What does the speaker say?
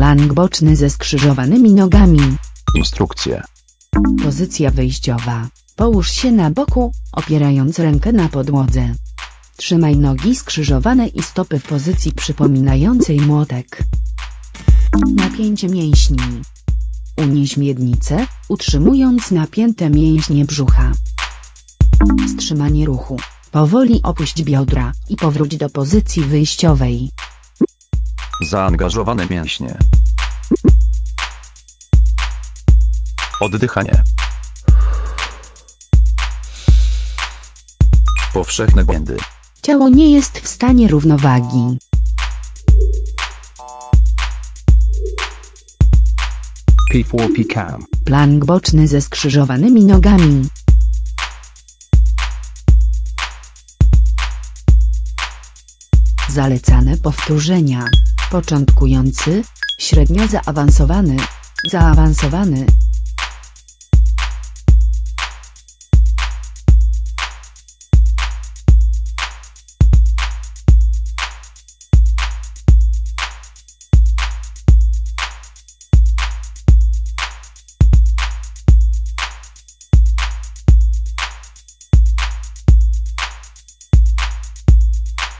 Plank boczny ze skrzyżowanymi nogami. Instrukcje. Pozycja wyjściowa. Połóż się na boku, opierając rękę na podłodze. Trzymaj nogi skrzyżowane i stopy w pozycji przypominającej młotek. Napięcie mięśni. Unieś miednicę, utrzymując napięte mięśnie brzucha. Wstrzymanie ruchu. Powoli opuść biodra i powróć do pozycji wyjściowej. Zaangażowane mięśnie. Oddychanie. Powszechne błędy. Ciało nie jest w stanie równowagi. P4P cam. Plank boczny ze skrzyżowanymi nogami. Zalecane powtórzenia. Początkujący, średnio zaawansowany, zaawansowany,